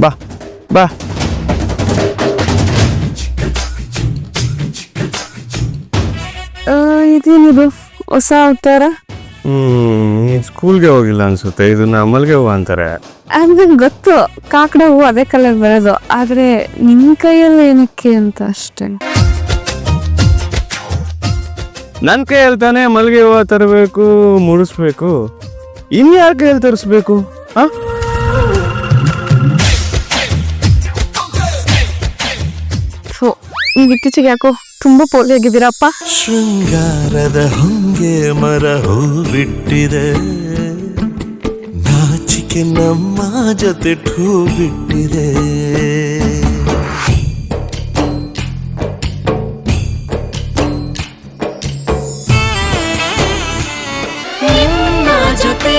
ಬಾ ಬಾ ಆ, ಇದೇನಿದು ಹೊಸ ಅವತಾರ? ಹ್ಮ್ ಸ್ಕೂಲ್ಗೆ ಹೋಗಿಲ್ಲ ಅನ್ಸುತ್ತೆ. ಇದನ್ನ ಅಮಲ್ಗೆ ಹೂವು ಅಂತಾರೆ. ಅಂದ್ರೆ ಗೊತ್ತು. ಕಾಕಡ ಹೂವು ಅದೇ ಕಲರ್ ಬರೋದು. ಆದ್ರೆ ನಿನ್ ಕೈಯಲ್ಲಿ ಏನಕ್ಕೆ ಅಂತ ಅಷ್ಟೇ. ನನ್ನ ಕೈಯಲ್ಲಿ ತಾನೆ ಮಲ್ಗೆ ಹೂವು ತರಬೇಕು ಮುಡಿಸ್ಬೇಕು. ಇನ್ಯಾರ ಕೈಯಲ್ಲಿ ತರಿಸ್ಬೇಕು? ಹಾ? ಈಗ ಇತ್ತೀಚೆಗೆ ಯಾಕೋ ತುಂಬಾ ಪೋಲಿಯಾಗಿದ್ದೀರಪ್ಪ ಶೃಂಗಾರದ ಹೊಂಗೆ ಮರ ಹೂವಿಟ್ಟಿದೆ ನಾಚಿಕೆ ನಮ್ಮ ಜೊತೆ ಠೂ ಬಿಟ್ಟಿದೆ ಜೊತೆ